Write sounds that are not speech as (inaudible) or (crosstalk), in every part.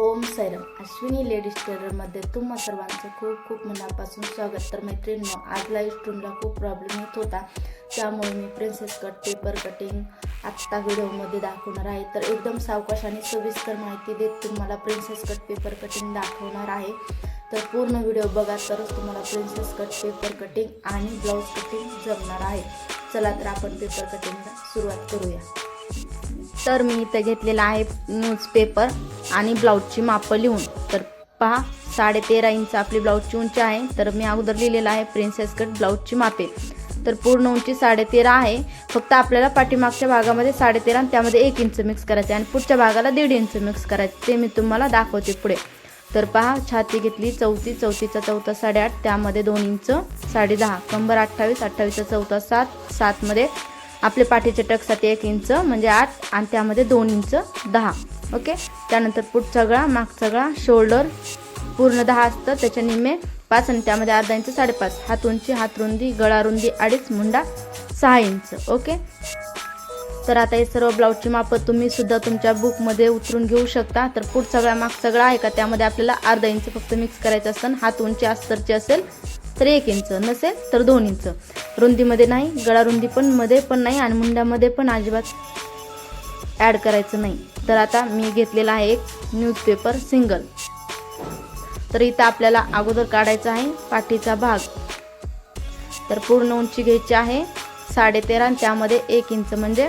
ओम Sairam. Ashwini ladies टेलरमध्ये तुम्हा सर्वांचं खूप खूप मनापासून स्वागत. तर मैत्रिणींनो आज लाईव्ह स्ट्रीमला खूप प्रॉब्लेम येत होता. त्यामुळे मी प्रिन्सेस कट पेपर कटिंग आत्ता व्हिडिओमध्ये दाखवणार आहे. तर एकदम सावकाश आणि सविस्तर माहिती देत तुम्हाला प्रिन्सेस कट पेपर कटिंग दाखवणार आहे. तर पूर्ण व्हिडिओ बघा तरच तुम्हाला प्रिन्सेस कट पेपर कटिंग आणि ब्लाऊज कटिंग जमणार आहे. चला तर आपण पेपर कटिंगला सुरुवात करूया. तर मी इथं घेतलेला आहे न्यूजपेपर आणि ब्लाऊजची मापं लिहून. तर पहा साडे तेरा इंच आपली ब्लाऊजची उंची आहे. तर मी अगोदर लिहिलेलं आहे प्रिन्सेस कट ब्लाऊजची मापे. तर पूर्ण उंची साडे तेरा आहे. फक्त आपल्याला पाठीमागच्या भागामध्ये साडे तेरा आणि त्यामध्ये एक इंच मिक्स करायचं आहे आणि पुढच्या भागाला दीड इंच मिक्स करायचे ते मी तुम्हाला दाखवते पुढे. तर पहा छाती घेतली चौथी चौथीचा चौथा साडेआठ त्यामध्ये दोन इंच साडे दहा कंबर अठ्ठावीस अठ्ठावीसचा चौथा सात सातमध्ये आपले पाठीचे टकसाठी एक इंच म्हणजे आठ आणि त्यामध्ये दोन इंच दहा. ओके? त्यानंतर पुढचा गळा मागचा गळा शोल्डर पूर्ण दहा असतं. त्याच्या निम्मे पाच आणि त्यामध्ये अर्धा इंच साडेपाच. हात उंची हात रुंदी गळा रुंदी अडीच मुंडा सहा इंच. ओके? तर आता हे सर्व ब्लाऊजची मापं तुम्ही सुद्धा तुमच्या बुकमध्ये उतरून घेऊ शकता. तर पुढचा गळा मागचा गळा आहे का? त्यामध्ये आपल्याला अर्धा इंच फक्त मिक्स करायचं असतं हात उंची अस्तरची असेल तर एक इंच नसेल तर दोन इंच. रुंदीमध्ये नाही गळा रुंदी पण मध्ये पण नाही आणि मुंड्यामध्ये पण अजिबात ॲड करायचं नाही. तर आता मी घेतलेला आहे एक न्यूजपेपर सिंगल तर इथं आपल्याला अगोदर काढायचा आहे पाठीचा भाग. तर पूर्ण उंची घ्यायची आहे साडे तेरा त्यामध्ये एक इंच म्हणजे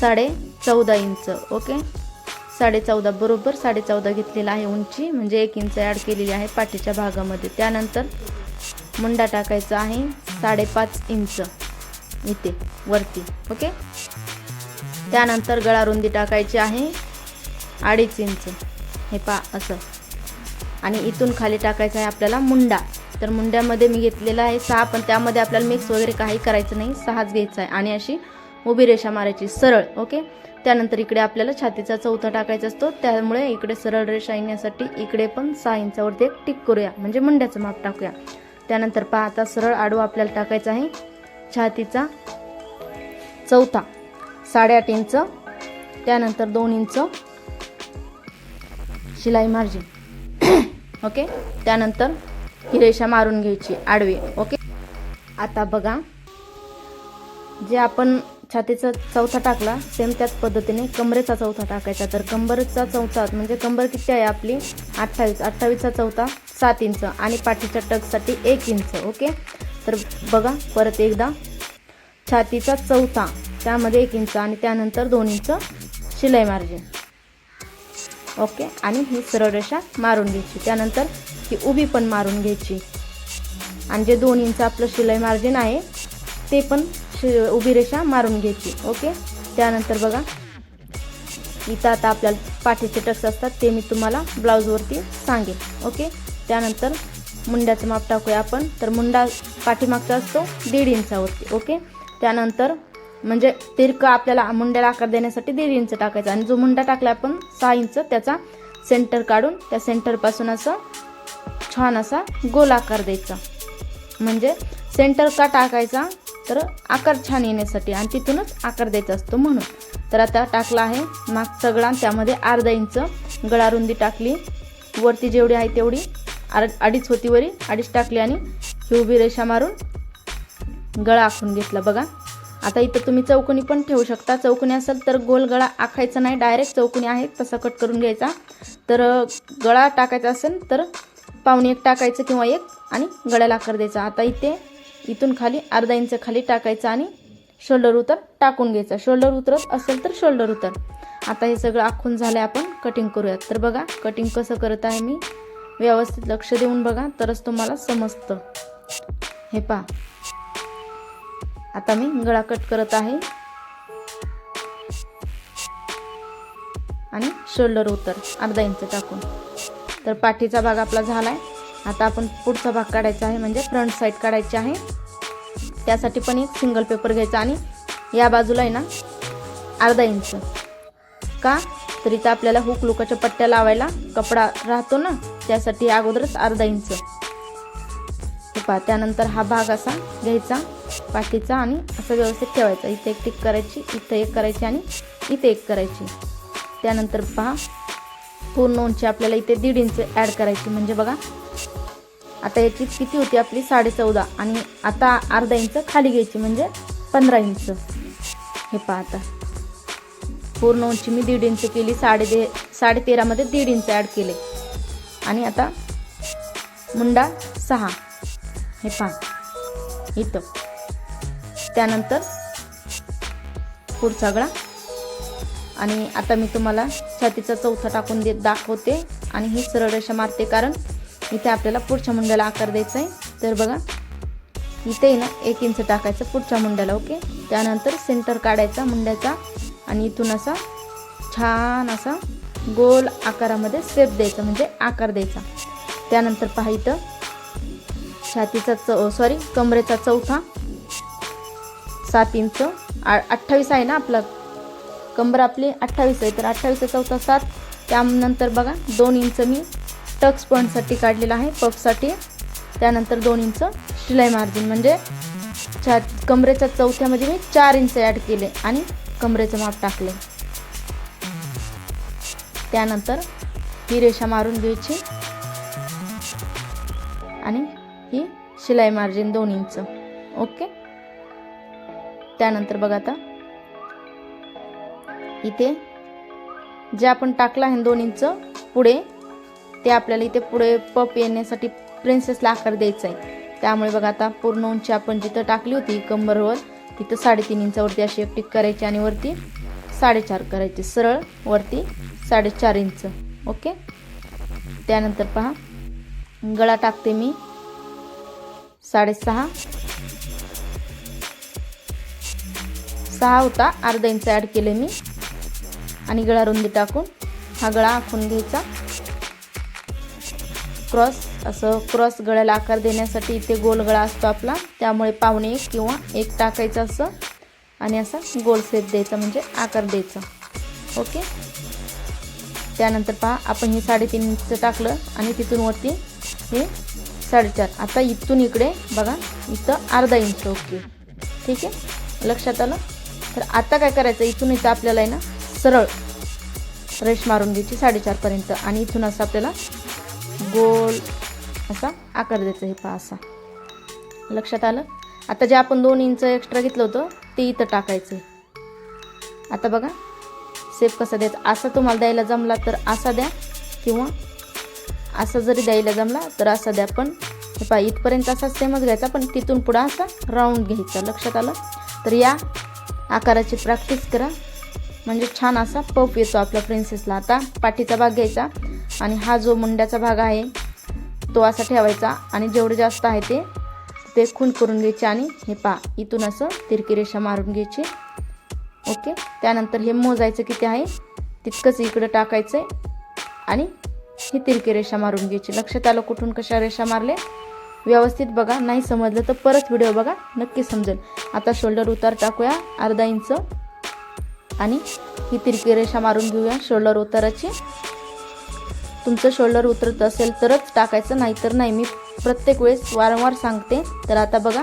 साडे चौदा इंच ओके? साडे चौदा बरोबर साडे चौदा घेतलेला आहे उंची म्हणजे एक इंच ॲड केलेली आहे पाठीच्या भागामध्ये. त्यानंतर मुंडा टाकायचा आहे साडेपाच इंच इथे वरती ओके? त्यानंतर गळा रुंदी टाकायची आहे अडीच इंच. हे पा असं. आणि इथून खाली टाकायचं आहे आपल्याला मुंडा. तर मुंड्यामध्ये मी घेतलेला आहे सहा पण त्यामध्ये आपल्याला मिक्स वगैरे काही करायचं नाही. सहाच घ्यायचा आहे. आणि अशी उभी रेषा मारायची सरळ ओके? त्यानंतर इकडे आपल्याला छातीचा चौथा टाकायचा असतो. त्यामुळे इकडे सरळ रेषा येण्यासाठी इकडे पण सहा इंचावरती एक टिक करूया. म्हणजे मुंड्याचं माप टाकूया. त्यानंतर पहा आता सरळ आडवा आपल्याला टाकायचा आहे. छातीचा चौथा. साडेआठ इंच. त्यानंतर दोन इंच. शिलाई मार्जिन. (clears throat) ओके? त्यानंतर ही रेषा मारून घ्यायची आडवी. ओके? आता बघा. जे आपण छातीचा चौथा टाकला सेम त्याच पद्धतीने कमरेचा चौथा टाकायचा. तर कंबरचा चौथा म्हणजे कंबर किती आहे आपली? अठ्ठावीस. अठ्ठावीसचा चौथा. सात इंच आणि पाठीच्या टकसाठी एक इंच ओके? तर बघा परत एकदा. छातीचा चौथा त्यामध्ये एक इंच आणि त्यानंतर दोन इंच शिलाई मार्जिन ओके? आणि ही सरळ रेषा मारून घ्यायची. त्यानंतर ही उभी पण मारून घ्यायची. आणि जे दोन इंच आपलं शिलाई मार्जिन आहे ते पण शि उभी रेषा मारून घ्यायची ओके? त्यानंतर बघा. इथं आता आपल्याला पाठीचे टक्स असतात ते मी तुम्हाला ब्लाऊजवरती सांगेन ओके? त्यानंतर मुंड्याचं माप टाकूया आपण. तर मुंडा पाठीमागचा असतो दीड इंचावरती ओके? त्यानंतर म्हणजे तिरकं आपल्याला मुंड्याला आकार देण्यासाठी दीड इंच टाकायचा. आणि जो मुंडा टाकला आपण सहा इंच त्याचा सेंटर काढून त्या सेंटरपासून असं छान असा गोल आकार द्यायचा. म्हणजे सेंटर का टाकायचा? तर आकार छान येण्यासाठी आणि तिथूनच आकार द्यायचा असतो म्हणून. तर आता टाकला आहे मागचा गळा त्यामध्ये अर्धा इंच गळारुंदी टाकली. वरती जेवढी आहे तेवढी आड अडीच होती वरी अडीच टाकली आणि ही उभी रेषा मारून गळा आखून घेतला बघा. आता इथं तुम्ही चौकोनी पण ठेवू शकता. चौकोनी असेल तर गोल गळा आखायचा नाही डायरेक्ट चौकोनी आहे. तसा कट करून घ्यायचा. तर गळा टाकायचा असेल तर पावणे एक टाकायचं किंवा एक आणि गळ्याला आकार द्यायचा. आता इथे इथून खाली अर्धा इंच खाली टाकायचं आणि शोल्डर उतर टाकून घ्यायचा. शोल्डर उतरत असेल तर शोल्डर उतर. आता हे सगळं आखून झालं आपण कटिंग करूयात. तर बघा कटिंग कसं करत आहे मी. व्यवस्थित लक्ष देऊन बघा तरच तुम्हाला समजतं. हे पहा. आता मी गळा कट करत आहे. आणि शोल्डर उतर अर्धा इंच टाकून. तर पाठीचा भाग आपला झाला आहे आता आपण पुढचा भाग काढायचा आहे म्हणजे फ्रंट साईड काढायची आहे. त्यासाठी पण एक सिंगल पेपर घ्यायचा आणि या बाजूला आहे ना अर्धा इंच का? तर इथं आपल्याला हुक लुकाच्या पट्ट्या लावायला कपडा राहतो ना त्यासाठी अगोदरच अर्धा इंच. हे पहा त्यानंतर हा भाग असा घ्यायचा पाठीचा आणि असं व्यवस्थित ठेवायचा. इथे एक टिक करायची इथं एक करायची आणि इथे एक करायची. त्यानंतर पहा पूर्ण उंची आपल्याला इथे दीड इंच ॲड करायची. म्हणजे बघा आता याची किती होती आपली? साडे चौदा आणि आता अर्धा इंच खाली घ्यायची म्हणजे पंधरा इंच. हे पहा आता. पूर्ण उंची मी दीड इंच केली साडे दे साडे तेरामध्ये दीड इंच ॲड केले. आणि आता मुंडा सहा. हे पहा. इथं. त्यानंतर पुढचा गळा. आणि आता मी तुम्हाला छातीचा चौथा टाकून देत दाखवते. आणि ही सरळ रेषा मारते कारण इथे आपल्याला पुढच्या मुंड्याला आकार द्यायचा आहे. तर बघा इथे आहे ना एक इंच टाकायचं पुढच्या मुंड्याला ओके? त्यानंतर सेंटर काढायचा मुंड्याचा. आणि इथून असा छान असा गोल आकारामध्ये स्टेप द्यायचा म्हणजे आकार द्यायचा. त्यानंतर पहा इथं छातीचा चौ सॉरी कमरेचा चौथा सात इंच आ अठ्ठावीस आहे ना आपला? कंबर आपली अठ्ठावीस आहे तर अठ्ठावीसचा चौथा सात त्यानंतर बघा दोन इंच मी टक्स पॉईंटसाठी काढलेला आहे पफसाठी. त्यानंतर दोन इंच शिलाई मार्जिन म्हणजे छा कमरेच्या चौथ्यामध्ये मी चार इंच ॲड केले आणि कमरेचं माप टाकले. त्यानंतर ही रेषा मारून घ्यायची. आणि ही शिलाई मार्जिन दोन इंच. ओके? त्यानंतर बघा आता. इथे जे आपण टाकलं आहे दोन इंच पुढे ते आपल्याला इथे पुढे पप येण्यासाठी प्रिन्सेसला आकार द्यायचा आहे. त्यामुळे बघा आता पूर्ण उंची आपण जिथं टाकली होती कंबरवर इथं साडेतीन इंचावरती अशी एक टिक करायची आणि वरती साडेचार करायची. सरळ वरती साडेचार इंच. ओके? त्यानंतर पहा. गळा टाकते मी. साडेसहा. सहा होता. अर्धा इंच ॲड केले मी. आणि गळा रुंदी टाकून हा गळा आखून घ्यायचा. क्रॉस असं क्रॉस गळ्याला आकार देण्यासाठी इथे गोल गळा असतो आपला. त्यामुळे पाहुणे एक किंवा एक टाकायचं असं आणि असा गोल सेप द्यायचा म्हणजे आकार द्यायचा. ओके त्यानंतर पहा आपण हे साडेतीन इंच टाकलं आणि तिथून वरती हे साडेचार. आता इथून इकडे बघा इथं अर्धा इंच ओके ठीक आहे? लक्षात आलं? तर आता काय करायचं? इथून इथं आपल्याला आहे ना सरळ रेश मारून घ्यायची साडेचारपर्यंत आणि इथून असं आपल्याला गोल असा? आकार द्यायचा हे पहा असा. लक्षात आलं? आता जे आपण दोन इंच एक्स्ट्रा घेतलं होतं ते इथं टाकायचं आता बघा सेप कसा द्यायचा? असा तुम्हाला द्यायला जमला तर असा द्या किंवा असा जरी द्यायला जमला तर असा द्या. पण हे पहा इथपर्यंत असा सेमच घ्यायचा पण तिथून पुढं असा राऊंड घ्यायचा. लक्षात आलं? तर या आकाराची प्रॅक्टिस करा. म्हणजे छान असा पफ येतो आपल्या प्रिन्सेसला आता पाठीचा भाग घ्यायचा. आणि हा जो मुंड्याचा भाग आहे तो असा ठेवायचा आणि जेवढे जास्त आहे ते ते खून करून घ्यायचे आणि हे पा इथून असं तिरकी रेषा मारून घ्यायची. ओके? त्यानंतर हे मोजायचं किती आहे तितकंच इकडं टाकायचं आहे आणि ही तिरकी रेषा मारून घ्यायची. लक्षात आलं कुठून कशा रेषा मारले व्यवस्थित बघा नाही समजलं तर परत व्हिडिओ बघा नक्की समजेल. आता शोल्डर उतार टाकूया अर्धा इंच. आणि ही तिरकी रेषा मारून घेऊया शोल्डर उताराची. तुमचं शोल्डर उतरत असेल तरच टाकायचं नाही तर नाही. मी प्रत्येक वेळेस वारंवार सांगते. तर आता बघा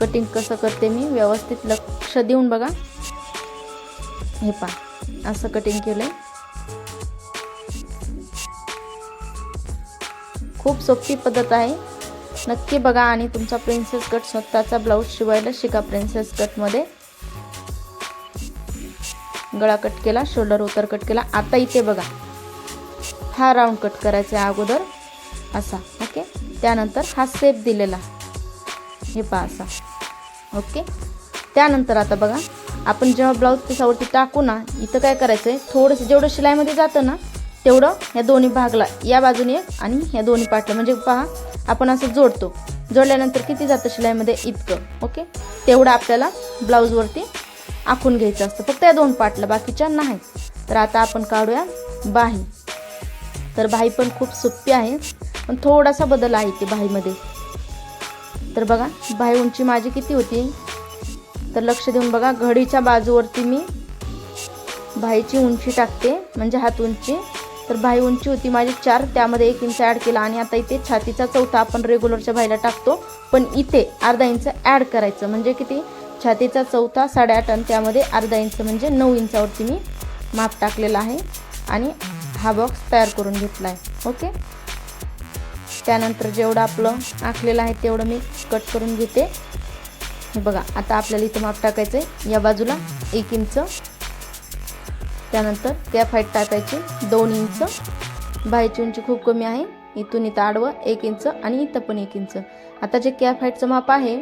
कटिंग कसं करते मी. व्यवस्थित लक्ष देऊन बघा. हे पा असं कटिंग केलं आहे खूप सोपी पद्धत आहे. नक्की बघा आणि तुमचा प्रिन्सेस कट स्वतःचा ब्लाऊज शिवायला शिका प्रिन्सेस कटमध्ये गळा कट केला शोल्डर उतर कट केला. आता इथे बघा. हा राऊंड कट करायचा आहे अगोदर असा ओके त्यानंतर हा सेप दिलेला. हे पहा असा ओके त्यानंतर आता बघा आपण जेव्हा ब्लाऊज त्याच्यावरती टाकू ना इथं काय करायचं आहे थोडंसं जेवढं शिलाईमध्ये जातं ना तेवढं ह्या दोन्ही भागला या बाजूने एक आणि ह्या दोन्ही पाटला म्हणजे पहा आपण असं जोडतो. जोडल्यानंतर किती जातं शिलाईमध्ये? इतकं ओके तेवढं आपल्याला ब्लाऊजवरती आखून घ्यायचं असतं. फक्त या दोन पाटला बाकीच्या नाही. तर आता आपण काढूया बाही. तर भाई पण खूप सोपी आहे पण थोडासा बदल आहे ते भाईमध्ये. तर बघा भाई उंची माझी किती होती? तर लक्ष देऊन बघा घडीच्या बाजूवरती मी भाईची उंची टाकते म्हणजे हात उंची. तर भाई उंची होती माझी चार त्यामध्ये एक इंच ॲड केला आणि आता इथे छातीचा चौथा आपण रेग्युलरच्या बाईला टाकतो. पण इथे अर्धा इंच ॲड करायचं म्हणजे किती? छातीचा चौथा साडेआठ आणि त्यामध्ये अर्धा इंच म्हणजे नऊ इंचावरती मी माप टाकलेला आहे. आणि हा बॉक्स तयार करून घेतला आहे ओके त्यानंतर जेवढं आपलं आखलेलं आहे तेवढं मी कट करून घेते. हे बघा आता आपल्याला इथं माप टाकायचं आहे या बाजूला एक इंच त्यानंतर कॅप हाईट टाकायची दोन इंच बाहेरची उंची खूप कमी आहे. इथून इथं आडवं एक इंच आणि इथं पण एक इंच आता जे कॅप हाईटचं माप आहे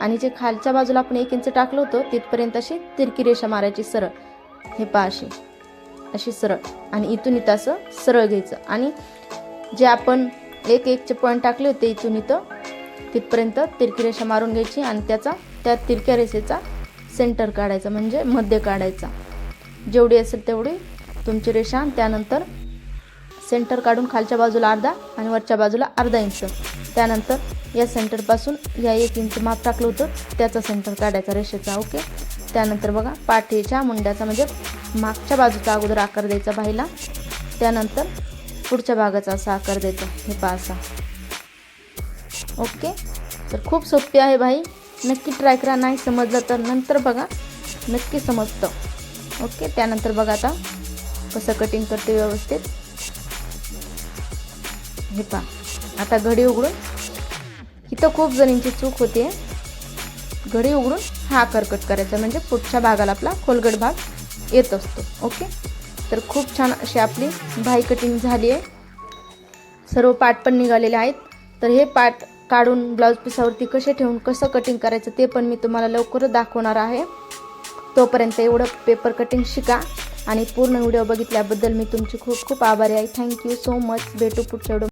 आणि जे खालच्या बाजूला आपण एक इंच टाकलं होतं तिथपर्यंत अशी तिरकी रेषा मारायची सरळ. हे पहा अशी. अशी सरळ. आणि इथून इथं असं सरळ घ्यायचं. आणि जे आपण एक एकचे पॉईंट टाकले होते इथून इथं तिथपर्यंत तिरकी रेषा मारून घ्यायची आणि त्याचा त्या तिरक्या रेषेचा सेंटर काढायचा म्हणजे मध्य काढायचा. जेवढी असेल तेवढी तुमची रेषा आणि त्यानंतर सेंटर काढून खालच्या बाजूला अर्धा आणि वरच्या बाजूला अर्धा इंच त्यानंतर या सेंटरपासून या एक इंच माप टाकलं होतं त्याचा सेंटर काढायचा रेषेचा ओके त्यानंतर बघा पाठीच्या मुंड्याचा म्हणजे मागच्या बाजूचा अगोदर आकार द्यायचा बाईला त्यानंतर पुढच्या भागाचा असा आकार द्यायचा. हे पासा असा. ओके? तर खूप सोपी आहे भाई नक्की ट्राय करा. नाही समजलं तर नंतर बघा. नक्की समजतं. ओके? त्यानंतर बघा आता कसं कटिंग करते व्यवस्थित. हे पा आता घडी उघडून. इथं खूप जणींची चूक होते घडी उघडून हा आकार कट करायचा. म्हणजे पुढच्या भागाला आपला खोलगट भाग. येत असतो ओके? तर खूप छान अशी आपली भाई कटिंग झाली आहे. सर्व पार्ट पण निघालेले आहेत. तर हे पार्ट काढून ब्लाऊज पिसावरती कसे ठेवून कसं कटिंग करायचं ते पण मी तुम्हाला लवकरच दाखवणार आहे. तोपर्यंत एवढं पेपर कटिंग शिका आणि पूर्ण व्हिडिओ बघितल्याबद्दल मी तुमची खूप खूप आभारी आहे. थँक्यू सो मच भेटू पुढच्या व्हिडिओ